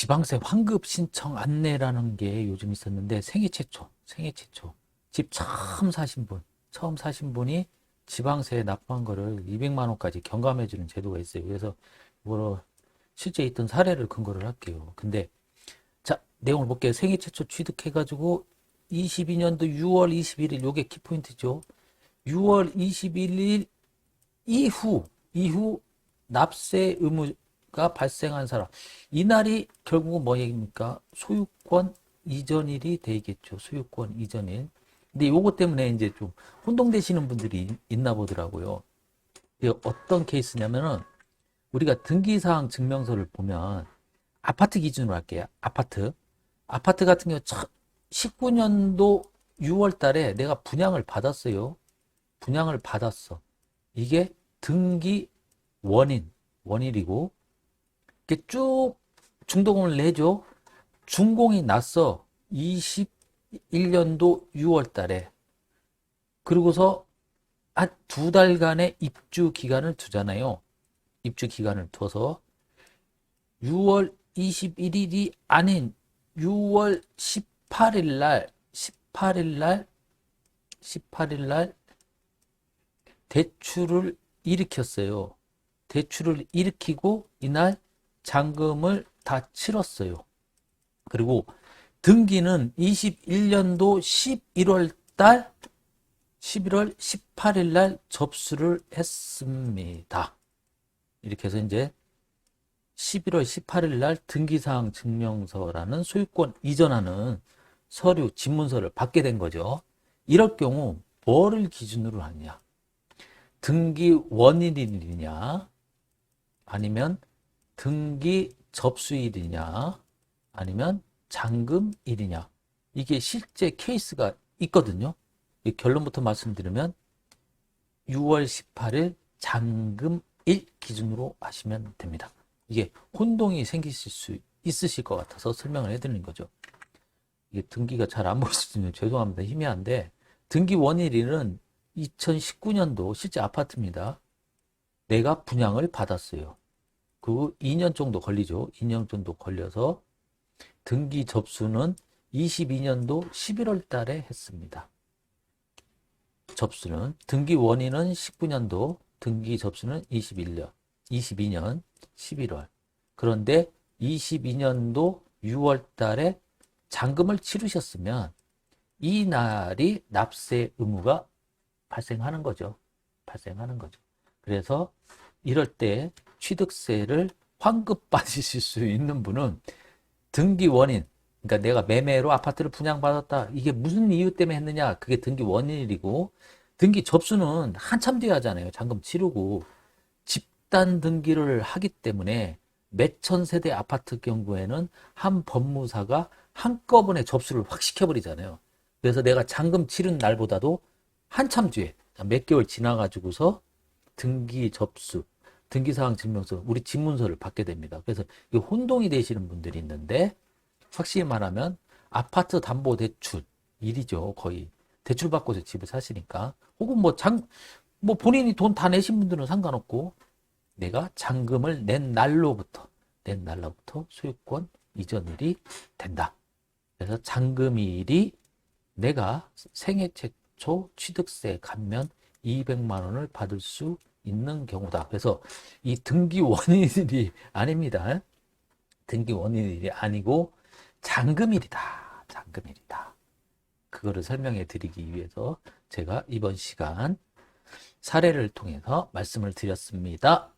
지방세 환급 신청 안내라는 게 요즘 있었는데 생애 최초, 생애 최초. 집 처음 사신 분, 처음 사신 분이 지방세 납부한 거를 200만 원까지 경감해 주는 제도가 있어요. 그래서 뭐로 실제 있던 사례를 근거를 할게요. 근데 자, 내용을 볼게요. 생애 최초 취득해 가지고 22년도 6월 21일 요게 키포인트죠. 6월 21일 이후 이후 납세 의무 가 발생한 사람. 이날이 결국은 뭐 얘기입니까? 소유권 이전일이 되겠죠. 소유권 이전일. 근데 요거 때문에 이제 좀 혼동되시는 분들이 있- 있나 보더라고요. 어떤 케이스냐면은 우리가 등기사항 증명서를 보면 아파트 기준으로 할게요. 아파트. 아파트 같은 경우 19년도 6월 달에 내가 분양을 받았어요. 분양을 받았어. 이게 등기 원인, 원일이고, 이렇게 쭉 중도금을 내줘. 준공이 났어. 21년도 6월 달에. 그리고서 한 두 달간의 입주 기간을 두잖아요. 입주 기간을 둬서 6월 21일이 아닌 6월 18일 날, 18일 날, 18일 날 대출을 일으켰어요. 대출을 일으키고 이날 잔금을 다 치렀어요. 그리고 등기는 21년도 11월 달 11월 18일 날 접수를 했습니다. 이렇게 해서 이제 11월 18일 날 등기사항 증명서라는 소유권 이전하는 서류, 집문서를 받게 된 거죠. 이럴 경우 뭐를 기준으로 하냐? 등기 원일이냐? 아니면 등기 접수일이냐? 아니면 잔금일이냐? 이게 실제 케이스가 있거든요. 이 결론부터 말씀드리면 6월 18일 잔금일 기준으로 하시면 됩니다. 이게 혼동이 생기실 수 있으실 것 같아서 설명을 해드리는 거죠. 이게 등기가 잘 안 보일 수도 있는 죄송합니다. 희미한데 등기 원일일은 2019년도 실제 아파트입니다. 내가 분양을 받았어요. 그 2년 정도 걸리죠. 2년 정도 걸려서 등기 접수는 22년도 11월 달에 했습니다. 접수는 등기 원인은 19년도, 등기 접수는 21년, 22년 11월. 그런데 22년도 6월 달에 잔금을 치르셨으면 이 날이 납세 의무가 발생하는 거죠. 발생하는 거죠. 그래서 이럴 때 취득세를 환급 받으실 수 있는 분은 등기 원인, 그러니까 내가 매매로 아파트를 분양받았다. 이게 무슨 이유 때문에 했느냐? 그게 등기 원인이고, 등기 접수는 한참 뒤에 하잖아요. 잔금 치르고. 집단 등기를 하기 때문에 몇천 세대 아파트 경우에는 한 법무사가 한꺼번에 접수를 확 시켜버리잖아요. 그래서 내가 잔금 치른 날보다도 한참 뒤에, 몇 개월 지나가지고서 등기 접수, 등기사항 증명서, 우리 집문서를 받게 됩니다. 그래서 이 혼동이 되시는 분들이 있는데, 확실히 말하면 아파트 담보 대출 일이죠 거의 대출 받고서 집을 사시니까 혹은 뭐 장 뭐 본인이 돈 다 내신 분들은 상관없고 내가 잔금을 낸 날로부터 낸 날로부터 소유권 이전일이 된다. 그래서 잔금일이 내가 생애 최초 취득세 감면 200만 원을 받을 수 있는 경우다. 그래서 이 등기 원인일이 아닙니다. 등기 원인일이 아니고 잔금일이다. 잔금일이다. 그거를 설명해 드리기 위해서 제가 이번 시간 사례를 통해서 말씀을 드렸습니다.